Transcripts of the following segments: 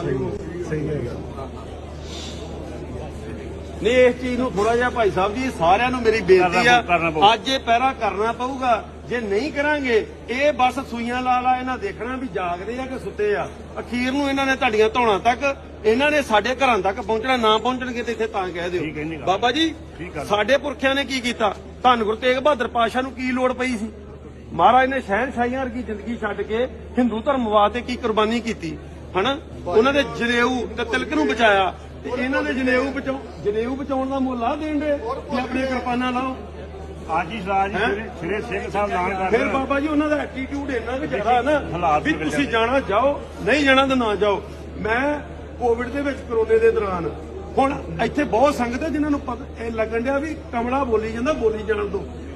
ਸਹੀ ਹੈਗਾ ਨਹੀਂ ਇਸ ਚੀਜ਼ ਨੂੰ ਥੋੜਾ ਜਿਹਾ ਭਾਈ ਸਾਹਿਬ ਜੀ ਸਾਰਿਆਂ ਨੂੰ ਮੇਰੀ ਬੇਨਤੀ ਆ। ਅੱਜ ਇਹ ਪਹਿਰਾ ਕਰਨਾ ਪਊਗਾ। ਜੇ ਨਹੀਂ ਕਰਾਂਗੇ ਇਹ ਬਸ ਸੂਈਆਂ ਲਾ ਲਾ ਇਹਨਾਂ ਦੇਖਣਾ ਵੀ ਜਾਗਦੇ ਆ ਕਿ ਸੁੱਤੇ ਆ। ਅਖੀਰ ਨੂੰ ਇਹਨਾਂ ਨੇ ਤੁਹਾਡੀਆਂ ਧੌਣਾ ਤੱਕ ਇਹਨਾਂ ਨੇ ਸਾਡੇ ਘਰਾਂ ਤੱਕ ਪਹੁੰਚਣਾ ਨਾ ਪਹੁੰਚਣਗੇ ਤੇ ਇੱਥੇ ਤਾਂ ਕਹਿ ਦਿਓ। ਬਾਬਾ ਜੀ। ਸਾਡੇ ਪੁਰਖਿਆਂ ਨੇ ਕੀ ਕੀਤਾ? ਧੰਨ ਗੁਰੂ ਤੇਗ ਬਹਾਦਰ ਪਾਸ਼ਾ ਨੂੰ ਕੀ ਲੋੜ ਪਈ ਸੀ? ਮਹਾਰਾਜ ਨੇ ਸ਼ਹਿਨਸ਼ਾਹੀਆਂ ਵਰਗੀ ਜ਼ਿੰਦਗੀ ਛੱਡ ਕੇ ਹਿੰਦੂ ਧਰਮ ਵਾਸਤੇ ਕੀ ਕੁਰਬਾਨੀ ਕੀਤੀ? ਹਨਾ? ਉਹਨਾਂ ਦੇ ਜਨੇਊ ਤੇ ਤਿਲਕ ਨੂੰ ਬਚਾਇਆ ਤੇ ਇਹਨਾਂ ਨੇ ਜਨੇਊ ਬਚਾਉ ਜਨੇਊ ਬਚਾਉਣ ਦਾ ਮੁੱਲ ਆ ਦੇਣ ਦੇ? ਕਿ ਆਪਣੇ ਕਿਰਪਾਨਾਂ ਲਾਓ। ਅੱਜ ਹੀ? ਸਰਾਜ ਹੈਂ? ਸਿੰਘ ਸਾਹਿਬ ਐਲਾਨ ਕਰ ਫਿਰ ਬਾਬਾ ਜੀ ਉਹਨਾਂ ਦਾ ਐਟੀਟਿਊਡ ਇੰਨਾ ਕੁ ਜ਼ਿਆਦਾ ਹੈ ਨਾ ਹਾਲਾਤ ਵੀ ਤੁਸੀਂ। ਜਾਣਾ ਜਾਓ ਨਹੀਂ ਜਾਣਾ ਤਾਂ ਨਾ ਜਾਓ। ਮੈਂ ਕੋਵਿਡ ਦੇ ਵਿੱਚ ਕਰੋਨੇ ਦੇ ਦੌਰਾਨ ਹੁਣ ਇੱਥੇ ਬਹੁਤ ਸੰਗਤ ਹੈ ਜਿਨ੍ਹਾਂ ਨੂੰ ਪਤਾ ਇਹ ਲੱਗਣ ਡਿਆ ਵੀ ਕਮਲਾ ਬੋਲੀ ਜਾਂਦਾ ਬੋਲੀ ਜਾਣ ਤੋਂ।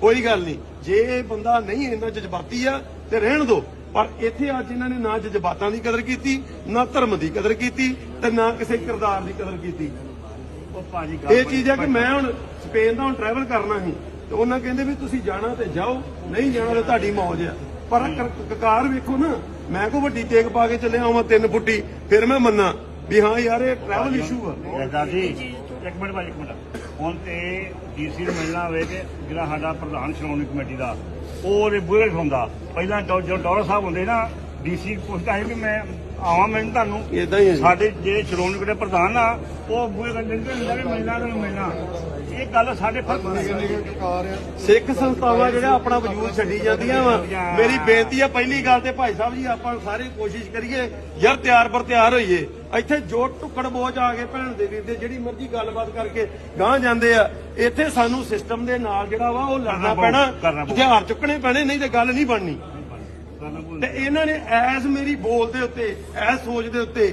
ਕੋਈ ਗੱਲ ਨਹੀਂ। ਜੇ ਇਹ ਬੰਦਾ ਨਹੀਂ ਇੰਨਾ ਜਜ਼ਬਾਤੀ ਆ ਤੇ ਰਹਿਣ ਦਿਓ ਪਰ ਇੱਥੇ ਅੱਜ ਇਹਨਾਂ ਨੇ ਨਾ ਜਜ਼ਬਾਤਾਂ ਦੀ ਕਦਰ ਕੀਤੀ ਨਾ ਧਰਮ ਦੀ ਕਦਰ ਕੀਤੀ ਤੇ ਨਾ ਕਿਸੇ ਕਿਰਦਾਰ ਦੀ ਕਦਰ ਕੀਤੀ। ਇਹ ਚੀਜ਼ ਹੈ ਕਿ ਮੈਂ ਹੁਣ ਸਪੇਨ ਦਾ ਹੁਣ ਟਰੈਵਲ ਕਰਨਾ ਸੀ ਤੇ ਉਹਨਾਂ ਕਹਿੰਦੇ ਵੀ ਤੁਸੀਂ ਜਾਣਾ ਤੇ ਜਾਓ ਨਹੀਂ ਜਾਣਾ ਤੇ ਤੁਹਾਡੀ ਮੌਜ ਆ। ਪਰ ਕਕਾਰ ਵੇਖੋ ਨਾ ਮੈਂ ਕੋ ਵੱਡੀ ਤੇਗ ਪਾ ਕੇ ਚੱਲਿਆ ਹਾਂ ਤਿੰਨ ਫੁੱਟੀ ਫਿਰ ਮੈਂ ਮੰਨਾਂ ਵੀ ਹਾਂ ਯਾਰ ਇਹ ਟਰੈਵਲ ਇਸ਼ੂ ਆ। ਜੀ ਇੱਕ ਮਿੰਟ ਭਾਜੀ ਇੱਕ ਮਿੰਟ। ਹੁਣ ਤੇ ਡੀਸੀ ਨੂੰ ਮਿਲਣਾ ਹੋਵੇ ਤੇ ਜਿਹੜਾ ਸਾਡਾ ਪ੍ਰਧਾਨ ਸ਼੍ਰੋਮਣੀ ਕਮੇਟੀ ਦਾ ਉਹ ਉਹਦੇ ਬੂਹੇ ਹੁੰਦਾ ਪਹਿਲਾਂ ਜੋ ਜੋ ਡੌਰ ਸਾਹਿਬ ਹੁੰਦੇ ਨਾ ਡੀਸੀ ਪੁੱਛਦਾ ਹੈ ਵੀ ਮੈਂ ਆਵਾਂ ਮੈਨੂੰ ਤੁਹਾਨੂੰ। ਇਦਾਂ ਹੀ। ਸਾਡੇ ਜਿਹੜੇ ਸ਼੍ਰੋਮਣੀ ਕਮੇਟੀ ਦੇ ਪ੍ਰਧਾਨ ਆ ਉਹ ਬੂਹੇ ਕੰਡੇ ਨਹੀਂ ਹੁੰਦਾ ਵੀ ਮਿਲਣਾ ਤੈਨੂੰ ਮਿਲਣਾ। ਇਹ ਗੱਲ ਸਾਡੇ ਫ਼ਰਕ ਸਿੱਖ ਸੰਸਥਾਵਾਂ ਜਿਹੜਾ ਆਪਣਾ ਵਜੂਦ ਛੱਡੀ ਜਾਂਦੀਆਂ ਵਾ। ਮੇਰੀ ਬੇਨਤੀ ਆ ਪਹਿਲੀ ਗੱਲ ਤੇ ਭਾਈ ਸਾਹਿਬ ਜੀ ਆਪਾਂ ਸਾਰੇ ਕੋਸ਼ਿਸ਼ ਕਰੀਏ ਯਾਰ ਤਿਆਰ ਪਰ ਤਿਆਰ ਹੋਈਏ। ਇੱਥੇ ਜੋ ਟੁੱਕੜ ਬੋਝ ਆ ਗਏ ਭੈਣ ਦੇ ਵੀਰ ਦੇ ਜਿਹੜੀ ਮਰਜ਼ੀ ਗੱਲਬਾਤ ਕਰਕੇ ਗਾਂ ਜਾਂਦੇ ਆ। ਇੱਥੇ ਸਾਨੂੰ ਸਿਸਟਮ ਦੇ ਨਾਲ ਜਿਹੜਾ ਵਾ ਉਹ ਲੜਨਾ ਪੈਣਾ। ਹਥਿਆਰ ਚੁੱਕਣੇ ਪੈਣੇ ਨਹੀਂ ਤੇ ਗੱਲ ਨਹੀਂ ਬਣਨੀ। ਤੇ ਇਹਨਾਂ ਨੇ ਐਸ ਮੇਰੀ ਬੋਲ ਦੇ ਉੱਤੇ ਐਸ ਸੋਚ ਦੇ ਉੱਤੇ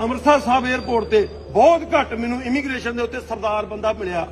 ਅੰਮ੍ਰਿਤਸਰ ਸਾਹਿਬ 에ਅਰਪੋਰਟ ਤੇ ਬਹੁਤ ਘੱਟ ਮੈਨੂੰ ਇਮੀਗ੍ਰੇਸ਼ਨ ਦੇ ਉੱਤੇ ਸਰਦਾਰ ਬੰਦਾ ਮਿਲਿਆ।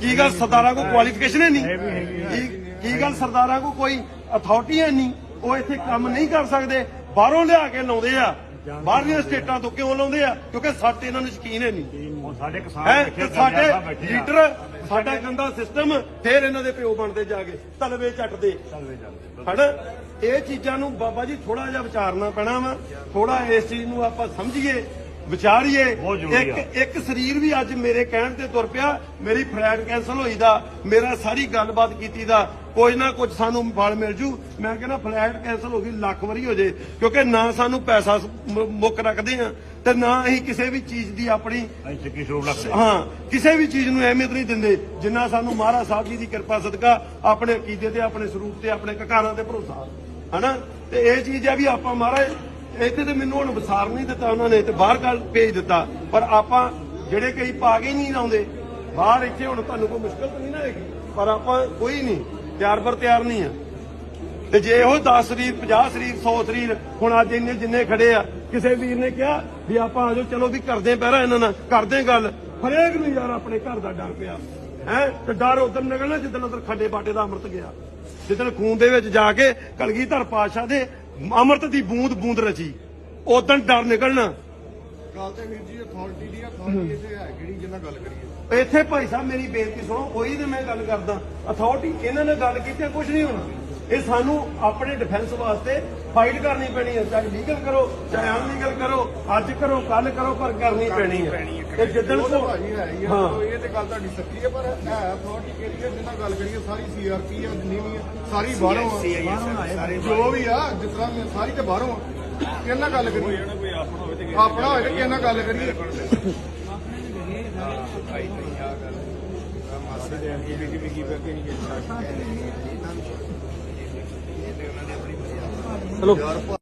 ਕੀ ਗੱਲ ਸਰਦਾਰਾਂ ਕੋਲ ਕੁਆਲੀਫਿਕੇਸ਼ਨ ਹੈ ਨਹੀਂ? ਕੀ ਗੱਲ ਸਰਦਾਰਾਂ ਕੋਲ ਕੋਈ ਅਥਾਰਟੀ ਹੈ ਨਹੀਂ? ਉਹ ਇੱਥੇ ਕੰਮ ਨਹੀਂ ਕਰ ਸਕਦੇ। ਬਾਹਰੋਂ ਲਿਆ ਕੇ ਲਾਉਂਦੇ ਆ। ਬਾਹਰਲੀਆਂ ਸਟੇਟਾਂ ਤੋਂ ਕਿਉਂ ਲਾਉਂਦੇ ਆ? ਕਿਉਂਕਿ ਸਾਡੇ ਇਹਨਾਂ ਨੂੰ ਯਕੀਨ ਹੈ ਨਹੀਂ। ਸਾਡੇ ਕਿਸਾਨ ਬੈਠੇ ਸਾਡੇ ਲੀਡਰ ਸਾਡਾ ਗੰਦਾ ਸਿਸਟਮ ਫੇਰ ਇਹਨਾਂ ਦੇ ਪਿਓ ਬਣਦੇ ਜਾ ਕੇ ਤਲਵੇ ਚੱਟਦੇ। ਹਨਾ? ਇਹ ਚੀਜ਼ਾਂ ਨੂੰ ਬਾਬਾ ਜੀ ਥੋੜਾ ਜਿਹਾ ਵਿਚਾਰਨਾ ਪੈਣਾ ਵਾ। ਥੋੜਾ ਇਸ ਚੀਜ਼ ਨੂੰ ਆਪਾਂ ਸਮਝੀਏ। ਵਿਚਾਰੀਏ। ਇੱਕ ਇੱਕ ਸਰੀਰ ਵੀ ਅੱਜ ਮੇਰੇ ਕਹਿਣ ਤੇ ਤੁਰ ਪਿਆ ਮੇਰੀ ਫਲਾਈਟ ਕੈਨਸਲ ਹੋਈ ਦਾ ਮੇਰਾ ਸਾਰੀ ਗੱਲਬਾਤ ਕੀਤੀ ਦਾ ਕੋਈ ਨਾ ਕੁਝ ਸਾਨੂੰ ਫਲ ਮਿਲ ਜੂ। ਮੈਂ ਕਹਿੰਦਾ ਫਲਾਈਟ ਕੈਨਸਲ ਹੋ ਗਈ ਲੱਖ ਵਾਰੀ ਹੋ ਜੇ ਕਿਉਂਕਿ ਨਾ ਸਾਨੂੰ ਪੈਸਾ ਮੁੱਕ ਰੱਖਦੇ ਆ ਤੇ ਨਾ ਅਸੀਂ ਕਿਸੇ ਵੀ ਚੀਜ਼ ਦੀ ਆਪਣੀ ਹਾਂ ਕਿਸੇ ਵੀ ਚੀਜ਼ ਨੂੰ ਅਹਿਮੀਅਤ ਨਹੀਂ ਦਿੰਦੇ ਜਿੰਨਾ ਸਾਨੂੰ ਮਹਾਰਾਜ ਸਾਹਿਬ ਜੀ ਦੀ ਕਿਰਪਾ ਸਦਕਾ ਆਪਣੇ ਅਕੀਦੇ ਤੇ ਆਪਣੇ ਸਰੂਪ ਤੇ ਆਪਣੇ ਕਕਾਰਾਂ ਤੇ ਭਰੋਸਾ ਹਨਾ? ਤੇ ਇਹ ਚੀਜ਼ ਆ ਵੀ ਆਪਾਂ ਮਹਾਰਾਜ ਇੱਥੇ ਤੇ ਮੈਨੂੰ ਹੁਣ ਵਿਸਾਰ ਨਹੀਂ ਦਿੱਤਾ ਉਹਨਾਂ ਨੇ ਤੇ ਬਾਹਰ ਕੱਲ ਭੇਜ ਦਿੱਤਾ। ਪਰ ਆਪਾਂ ਜਿਹੜੇ ਕਈ ਪਾ ਹੀ ਨਹੀਂ ਲਾਉਂਦੇ ਬਾਹਰ ਇੱਥੇ ਹੁਣ ਤੁਹਾਨੂੰ ਕੋਈ ਮੁਸ਼ਕਲ ਤਾਂ ਨਹੀਂ ਨਾ ਹੈਗੀ, ਪਰ ਆਪਾਂ ਕੋਈ ਨਹੀਂ, ਤਿਆਰ ਪਰ ਤਿਆਰ ਨਹੀਂ ਆ। ਤੇ ਜੇ ਉਹ 10 ਸਰੀਰ 50 ਸਰੀਰ 100 ਸਰੀਰ ਹੁਣ ਅੱਜ ਇੰਨੇ ਜਿੰਨੇ ਖੜੇ ਆ, ਕਿਸੇ ਵੀਰ ਨੇ ਕਿਹਾ ਵੀ ਆਪਾਂ ਆਜੋ ਚਲੋ ਵੀ ਕਰਦੇ ਪਹਿਰਾ ਇਹਨਾਂ ਨਾਲ, ਕਰਦੇ ਗੱਲ। ਹਰੇਕ ਨੂੰ ਯਾਰ ਆਪਣੇ ਘਰ ਦਾ ਡਰ ਪਿਆ। ਹੈ, ਤੇ ਡਰ ਉਧਰ ਨਿਕਲਣਾ ਜਿੱਦਣ ਉਧਰ ਖੱਡੇ ਬਾਟੇ ਦਾ ਅੰਮ੍ਰਿਤ ਗਿਆ। ਜਿੱਦਣ ਖੂਨ ਦੇ ਵਿੱਚ ਜਾ ਕੇ ਕਲਗੀਧਰ ਪਾਤਸ਼ਾਹ ਦੇ ਅੰਮ੍ਰਿਤ ਦੀ ਬੂੰਦ ਬੂੰਦ ਰਚੀ। ਉਦੋਂ ਡਰ ਨਿਕਲਣਾ। ਗੱਲ ਤੇ ਵੀਰ ਜੀ ਅਥਾਰਟੀ ਦੀ ਅਥਾਰਟੀ ਇੱਥੇ ਹੈ ਕਿਹੜੀ ਜਿੰਨਾ ਗੱਲ ਕਰੀਏ? ਇੱਥੇ ਭਾਈ ਸਾਹਿਬ ਮੇਰੀ ਬੇਨਤੀ ਸੁਣੋ ਉਹੀ ਤੇ ਮੈਂ ਗੱਲ ਕਰਦਾ। ਅਥਾਰਟੀ ਇਹਨਾਂ ਨੇ ਗੱਲ ਕੀਤੀ ਕੁਝ ਨਹੀਂ ਹੋਣਾ। ਇਹ ਸਾਨੂੰ ਆਪਣੇ ਡਿਫੈਂਸ ਵਾਸਤੇ ਫਾਈਟ ਕਰਨੀ ਪੈਣੀ ਹੈ। ਚਾਹੇ ਲੀਗਲ ਕਰੋ ਚਾਹੇ ਅਨਲੀਗਲ ਕਰੋ ਅੱਜ ਕਰੋ ਕੱਲ ਕਰੋ ਪਰ ਕਰਨੀ ਪੈਣੀ ਹੈ। ਤੇ ਜਿੱਦਣ ਤਾਂ ਕੋ ਭਾਜੀ ਹੈ ਆ। ਇਹ ਤੇ ਗੱਲ ਤੁਹਾਡੀ ਸੱਚੀ ਹੈ ਪਰ ਹੈ ਅਥਾਰਟੀ ਕਿਹੜੀ ਹੈ? ਜਿੰਨਾ ਗੱਲ ਕਰੀਏ ਸਾਰੀ ਸੀਆਰਪੀ ਆ ਜਿੰਨੀ ਵੀ ਆ ਸਾਰੀ ਬਾਹਰੋਂ ਆ। ਜੋ ਵੀ ਆ। ਜਿਸ ਤਰ੍ਹਾਂ ਵੀ ਆ, ਸਾਰੀ ਤੇ ਬਾਹਰੋਂ ਆ। ਕਿਹਨਾਂ ਗੱਲ ਕਰੀਏ? ਆਪਣਾ ਹੋਵੇ ਤੇ ਕਿਹਨਾਂ ਗੱਲ ਕਰੀਏ? ਚਲੋ।